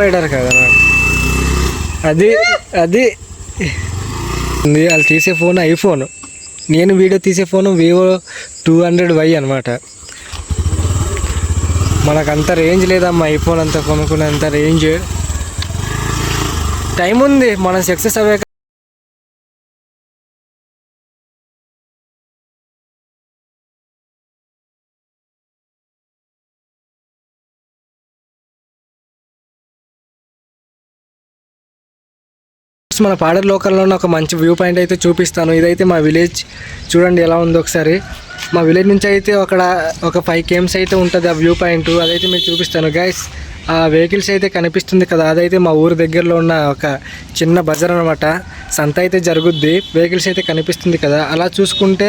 Rider కదా అది అది. ఉంది, వాళ్ళు తీసే ఫోన్ ఐఫోన్. నేను వీడియో తీసే phone Vivo two hundred Y అనమాట మనకంత రేంజ్ లేదమ్మా ఐఫోన్ అంత కొనుక్కునేంత రేంజ్ టైం ఉంది మనం సక్సెస్ అవ్వే మన పాడర్ లోకల్లో ఉన్న ఒక మంచి వ్యూ పాయింట్ అయితే చూపిస్తాను. ఇదైతే మా విలేజ్. చూడండి ఎలా ఉందో ఒకసారి. మా విలేజ్ నుంచి అయితే అక్కడ ఒక ఫైవ్ కేమ్స్ అయితే ఉంటుంది ఆ వ్యూ పాయింట్. అదైతే మీకు చూపిస్తాను. గైస్ ఆ వెహికల్స్ అయితే కనిపిస్తుంది కదా. అదైతే మా ఊరు దగ్గరలో ఉన్న ఒక చిన్న బజార్ అనమాట సంత అయితే జరుగుద్ది. వెహికల్స్ అయితే కనిపిస్తుంది కదా. అలా చూసుకుంటే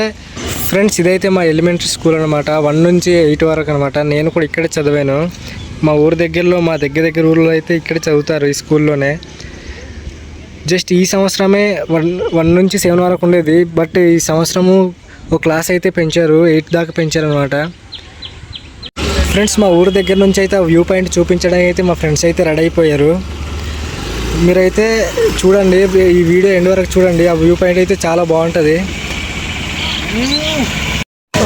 ఫ్రెండ్స్ ఇదైతే మా ఎలిమెంటరీ స్కూల్ అనమాట వన్ నుంచి ఎయిట్ వరకు అనమాట నేను కూడా ఇక్కడే చదివాను. మా ఊరు దగ్గరలో మా దగ్గర దగ్గర ఊర్లో అయితే ఇక్కడే చదువుతారు ఈ స్కూల్లోనే. జస్ట్ ఈ సంవత్సరమే వన్ వన్ నుంచి సెవెన్ వరకు ఉండేది. బట్ ఈ సంవత్సరము ఒక క్లాస్ అయితే పెంచారు. ఎయిట్ దాకా పెంచారు అనమాట ఫ్రెండ్స్ మా ఊరు దగ్గర నుంచి అయితే ఆ వ్యూ పాయింట్ చూపించడానికి అయితే మా ఫ్రెండ్స్ అయితే రెడీ అయిపోయారు. మీరైతే చూడండి ఈ వీడియో ఎండ్ వరకు చూడండి. ఆ వ్యూ పాయింట్ అయితే చాలా బాగుంటుంది.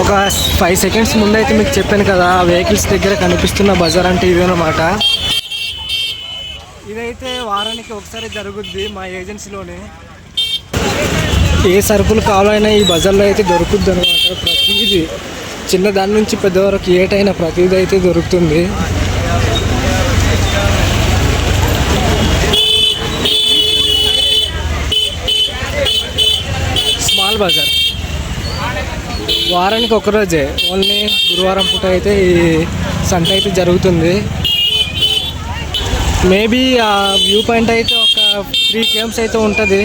ఒక ఫైవ్ సెకండ్స్ ముందు అయితే మీకు చెప్పాను కదా ఆ వెహికల్స్ దగ్గర కనిపిస్తున్న బజార్ అంటే ఇదేనమాట. ఇదైతే వారానికి ఒకసారి జరుగుద్ది మా ఏజెన్సీలోనే. ఏ సరుకులు కావాలైనా ఈ బజార్లో అయితే దొరుకుద్ది అనమాట. ప్రతిదీ చిన్నదాని నుంచి పెద్ద వరకు ఏటైనా ప్రతిదీ అయితే దొరుకుతుంది. Small bazaar. వారానికి ఒక రోజే. ఓన్లీ గురువారం పూట అయితే ఈ సంత అయితే జరుగుతుంది. మేబీ ఆ వ్యూ పాయింట్ అయితే ఒక త్రీ కేమ్స్ అయితే ఉంటుంది.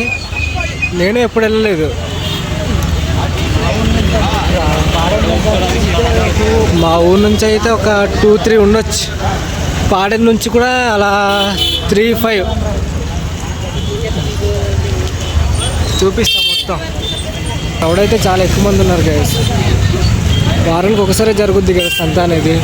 నేను ఎప్పుడు వెళ్ళలేదు. మా ఊరు నుంచి అయితే ఒక టూ త్రీ ఉండొచ్చు. పాడేరు నుంచి కూడా అలా త్రీ ఫైవ్. చూపిస్తాం మొత్తం. ఎవడైతే చాలా ఎక్కువ మంది ఉన్నారు గైస్ వారానికి ఒకసారి జరుగుద్ది కదా సంత అనేది.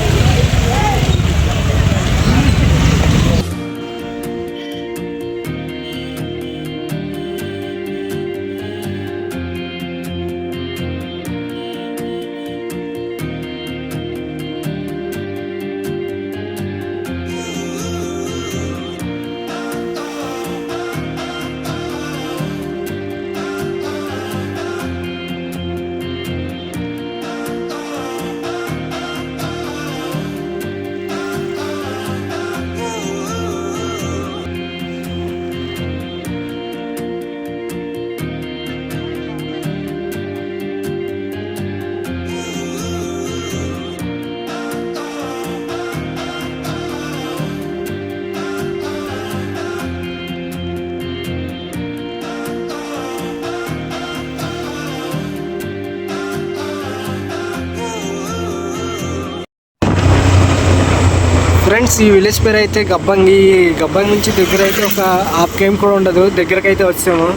ఫ్రెండ్స్ ఈ విలేజ్ పేరు అయితే గబ్బంగి. గబ్బంగి నుంచి దగ్గర అయితే ఒక హాఫ్ కూడా ఉండదు. దగ్గరకు అయితే వచ్చాము.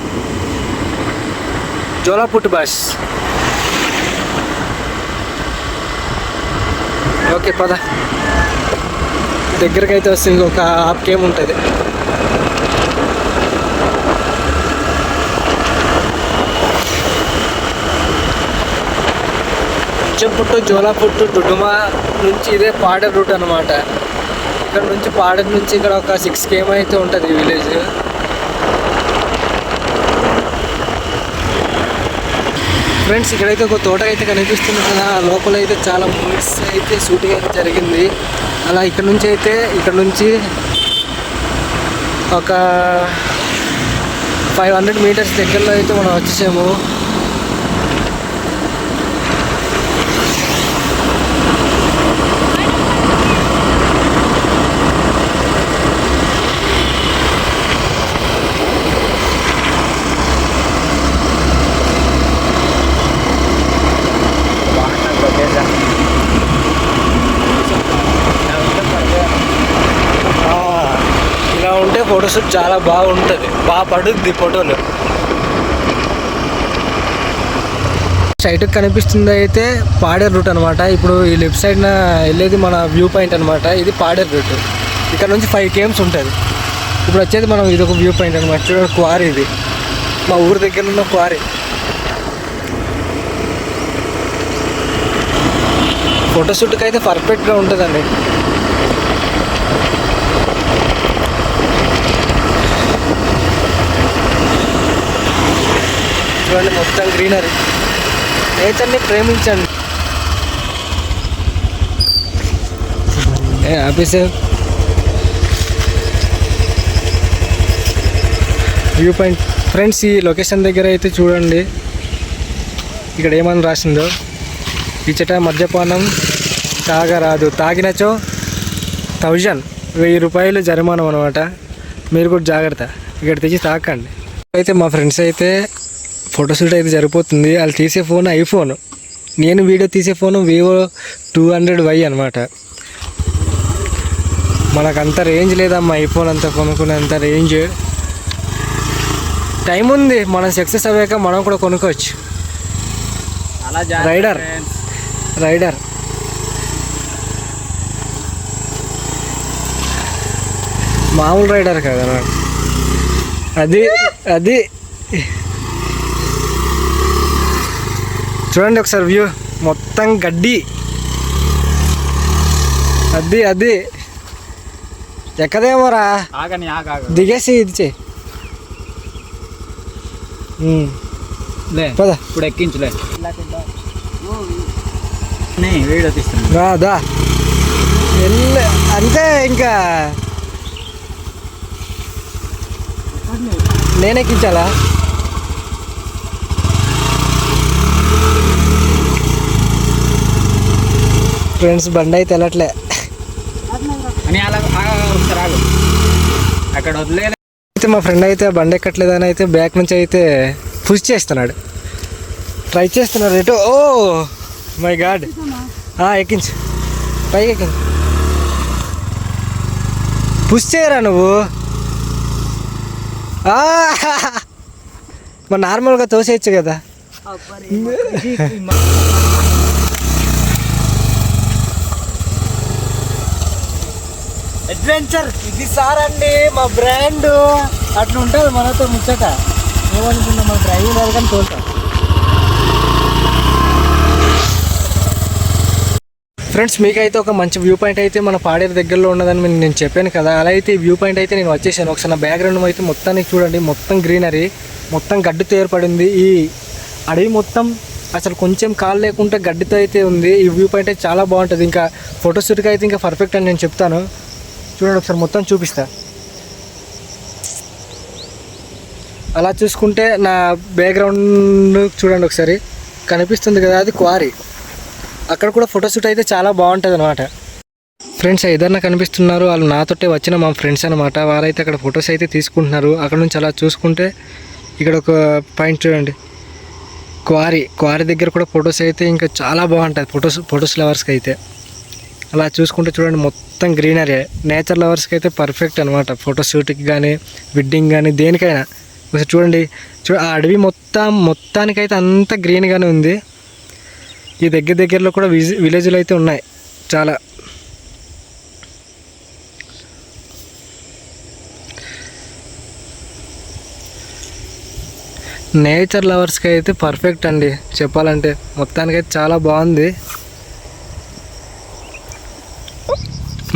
జోలాపుట్ బస్ ఓకే పద. దగ్గరకు అయితే వస్తుంది ఒక హాఫ్ కేమ్ ఉంటుంది పుట్టు జోలాపుట్టు డుడుమా నుంచి ఇదే పాడే రూట్ అనమాట ఇక్కడ నుంచి పాడక నుంచి ఇక్కడ ఒక సిక్స్ కేమ్ అయితే ఉంటుంది విలేజ్ ఫ్రెండ్స్ ఇక్కడైతే ఒక తోట అయితే కనిపిస్తుంది కదా. ఆ లోపల అయితే చాలా మూవీస్ అయితే షూటింగ్ అయితే జరిగింది. అలా ఇక్కడ నుంచి అయితే ఇక్కడ నుంచి ఒక ఫైవ్ హండ్రెడ్ మీటర్స్ దగ్గరలో అయితే మనం వచ్చేసాము ఆ, ఇలా ఉంటే ఫోటోషూట్ చాలా బాగుంటుంది. బాగా పడుద్ది ఫోటోలు. సైడ్ కనిపిస్తుంది అయితే పాడేరు రూట్ అనమాట ఇప్పుడు ఈ లెఫ్ట్ సైడ్న వెళ్ళేది మన వ్యూ పాయింట్ అనమాట ఇది పాడేరు రూట్. ఇక్కడ నుంచి ఫైవ్ కేమ్స్ ఉంటుంది. ఇప్పుడు వచ్చేది మనం ఇది ఒక వ్యూ పాయింట్ అనమాట చూడండి క్వారీ ఇది. మా ఊరి దగ్గర ఉన్న క్వారీ. ఫోటోషూట్కి అయితే పర్ఫెక్ట్గా ఉంటుందండి. చూడండి మొత్తం గ్రీనరీ. నేచర్ని ప్రేమించండి. ఏ ఆఫీసర్. View point. ఫ్రెండ్స్ ఈ లొకేషన్ దగ్గర అయితే చూడండి. ఇక్కడ ఏమని రాసిందో. ఇచ్చట మద్యపానం తాగరాదు. తాగినచో థౌజండ్ వెయ్యి రూపాయలు జరిమానం అనమాట. మీరు కూడా జాగ్రత్త. ఇక్కడ తెచ్చి తాకండి. అయితే మా ఫ్రెండ్స్ అయితే ఫోటోషూట్ అయితే సరిపోతుంది. వాళ్ళు తీసే ఫోన్ ఐఫోన్ నేను వీడియో తీసే phone Vivo two hundred Y అనమాట మనకు అంత రేంజ్ లేదమ్మా ఐఫోన్ అంత కొనుక్కునేంత రేంజ్ టైం ఉంది. మనం సక్సెస్ అయ్యాక మనం కూడా కొనుక్కోవచ్చు. అలా రైడర్ రైడర్ మామూలు రైడర్ కదా అది అది చూడండి ఒకసారి వ్యూ. మొత్తం గడ్డి. అది అది. ఎక్కదేమోరా? దిగేసి ఇది పద. ఇప్పుడు ఎక్కించులే. నీ వీడియో తీస్తున్నా. అంతే ఇంకా. నేను ఫ్రెండ్స్ బండి అయితే వెళ్ళట్లే. అని అక్కడ అయితే మా ఫ్రెండ్ అయితే బండి ఎక్కట్లేదని అయితే బ్యాక్ నుంచి అయితే పుష్ చేస్తున్నాడు. ట్రై చేస్తున్నాడు ఎటు? Oh my god. ఎక్కించు. పైకి ఎక్కించు. పుష్ చేయరా నువ్వు! మరి నార్మల్గా తోసేయచ్చు కదా. అడ్వెంచర్ ఇది సార్ అండి మా బ్రాండ్ అట్లా ఉంటుంది మనతో ముచ్చట. ఏమనుకున్నాం మన డ్రైవింగ్ రాదు కానీ తోలుతాం ఫ్రెండ్స్ మీకైతే ఒక మంచి వ్యూ పాయింట్ అయితే మన పాడేరు దగ్గరలో ఉన్నదని నేను- నేను చెప్పాను కదా. అలా అయితే ఈ వ్యూ పాయింట్ అయితే నేను వచ్చేసాను. ఒకసారి నా బ్యాక్గ్రౌండ్ అయితే మొత్తానికి చూడండి. మొత్తం గ్రీనరీ మొత్తం గడ్డితో ఏర్పడింది. ఈ అడవి మొత్తం అసలు కొంచెం కాలు లేకుండా గడ్డితో అయితే ఉంది. ఈ వ్యూ పాయింట్ అయితే చాలా బాగుంటుంది. ఇంకా ఫోటోషూట్కి అయితే ఇంకా పర్ఫెక్ట్ అని నేను చెప్తాను. చూడండి ఒకసారి మొత్తం చూపిస్తా. అలా చూసుకుంటే నా బ్యాక్గ్రౌండ్ చూడండి ఒకసారి. కనిపిస్తుంది కదా అది క్వారీ. అక్కడ కూడా ఫోటోషూట్ అయితే చాలా బాగుంటుంది అనమాట ఫ్రెండ్స్ ఏదన్నా కనిపిస్తున్నారు వాళ్ళు నాతోటే వచ్చిన మా ఫ్రెండ్స్ అనమాట వారైతే అక్కడ ఫొటోస్ అయితే తీసుకుంటున్నారు. అక్కడ నుంచి అలా చూసుకుంటే ఇక్కడ ఒక పాయింట్ చూడండి. క్వారీ క్వారీ దగ్గర కూడా ఫొటోస్ అయితే ఇంకా చాలా బాగుంటుంది ఫొటోస్ ఫొటోస్ లవర్స్కి అయితే. అలా చూసుకుంటే చూడండి మొత్తం గ్రీనరీ. నేచర్ లవర్స్కి అయితే పర్ఫెక్ట్ అనమాట ఫోటోషూట్కి కానీ వెడ్డింగ్ కానీ దేనికైనా. ఒకసారి చూడండి. చూ ఆ అడవి మొత్తం మొత్తానికైతే అంత గ్రీన్గానే ఉంది. ఈ దగ్గర దగ్గరలో కూడా విజ్ విలేజ్లు అయితే ఉన్నాయి. చాలా. నేచర్ లవర్స్కి అయితే పర్ఫెక్ట్ అండి. చెప్పాలంటే మొత్తానికైతే చాలా బాగుంది.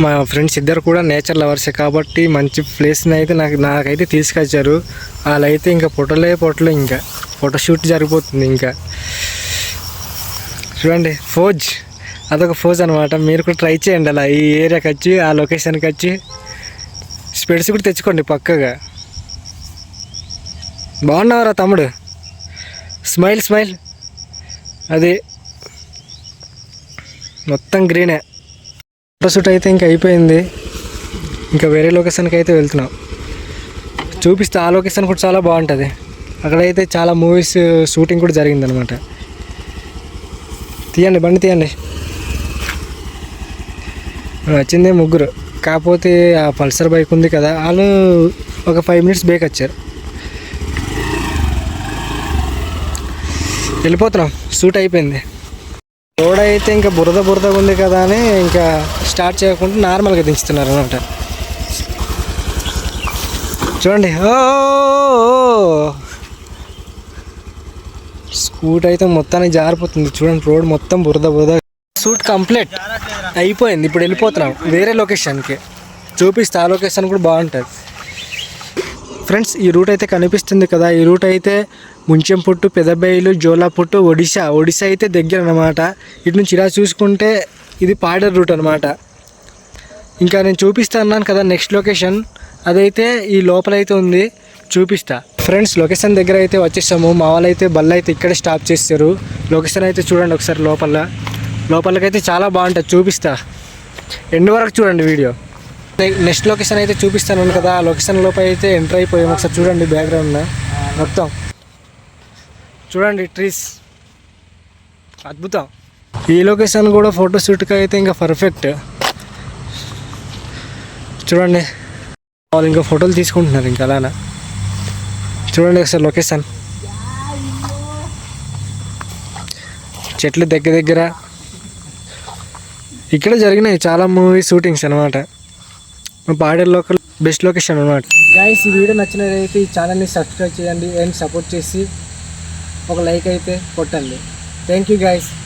మా ఫ్రెండ్స్ ఇద్దరు కూడా నేచర్ లవర్సే కాబట్టి మంచి ప్లేస్ని అయితే నాకు నాకైతే తీసుకొచ్చారు. వాళ్ళైతే ఇంకా ఫోటోలే ఫోటోలు ఇంకా. ఫోటోషూట్ జరిగిపోతుంది ఇంకా. చూడండి ఫోజ్. అదొక ఫోజ్ అనమాట మీరు కూడా ట్రై చేయండి అలా. ఈ ఏరియాకి వచ్చి ఆ లొకేషన్కి వచ్చి. స్పెడ్స్ కూడా తెచ్చుకోండి పక్కగా. బాగున్నావురా తమ్ముడు? Smile smile. అది మొత్తం గ్రీనే. ఫోటోషూట్ అయితే ఇంకా అయిపోయింది. ఇంకా వేరే లొకేషన్కి అయితే వెళ్తున్నాం. చూపిస్తే ఆ లొకేషన్ కూడా చాలా బాగుంటుంది. అక్కడైతే చాలా మూవీస్ షూటింగ్ కూడా జరిగిందనమాట తీయండి బండి తీయండి. వచ్చింది ముగ్గురు. కాకపోతే ఆ పల్సర్ బైక్ ఉంది కదా వాళ్ళు ఒక ఫైవ్ మినిట్స్ బ్రేక్ వచ్చారు. వెళ్ళిపోతున్నాం. షూట్ అయిపోయింది. రోడ్ అయితే ఇంకా బురద బురదగా ఉంది కదా అని ఇంకా స్టార్ట్ చేయకుండా నార్మల్గా దించుతున్నారు అనమాట. చూడండి. స్కూట్ అయితే మొత్తానికి జారిపోతుంది. చూడండి రోడ్ మొత్తం బురద బురద. షూట్ కంప్లీట్ అయిపోయింది. ఇప్పుడు వెళ్ళిపోతున్నాం. వేరే లొకేషన్కి. చూపిస్తే. ఆ లొకేషన్ కూడా బాగుంటుంది. ఫ్రెండ్స్ ఈ రూట్ అయితే కనిపిస్తుంది కదా. ఈ రూట్ అయితే ముంచెం పుట్టు పెదబైలు జోలాపుట్టు ఒడిశా. ఒడిశా అయితే దగ్గర అనమాట ఇటు నుంచి ఇలా చూసుకుంటే ఇది పాడర్ రూట్ అనమాట ఇంకా నేను చూపిస్తా అన్నాను కదా నెక్స్ట్ లొకేషన్. అదైతే ఈ లోపల అయితే ఉంది. చూపిస్తా. ఫ్రెండ్స్ లొకేషన్ దగ్గర అయితే వచ్చేసాము. మా వాళ్ళైతే బల్ల అయితే ఇక్కడే స్టాప్ చేస్తారు. లొకేషన్ అయితే చూడండి ఒకసారి లోపల. లోపలకైతే చాలా బాగుంటుంది. చూపిస్తా. ఎండ్ వరకు చూడండి వీడియో. నెక్స్ట్ లొకేషన్ అయితే చూపిస్తాను కదా. ఆ లొకేషన్ లోపల అయితే ఎంటర్ అయిపోయాము. ఒకసారి చూడండి బ్యాక్గ్రౌండ్ మొత్తం. చూడండి ట్రీస్. అద్భుతం. ఈ లొకేషన్ కూడా ఫోటో షూట్కి అయితే ఇంకా పర్ఫెక్ట్ చూడండి. వాళ్ళు ఇంకా ఫోటోలు తీసుకుంటున్నారు ఇంకా అలానా. చూడండి ఒకసారి లొకేషన్. చెట్లు దగ్గర దగ్గర. ఇక్కడ జరిగినాయి చాలా మూవీ షూటింగ్స్ అనమాట మా పాడేరు లోకల్ బెస్ట్ లొకేషన్ అనమాట గైస్ ఈ వీడియో నచ్చినదైతే ఈ ఛానల్ని సబ్స్క్రైబ్ చేయండి అండ్ సపోర్ట్ చేసి ఒక లైక్ అయితే కొట్టండి. Thank you guys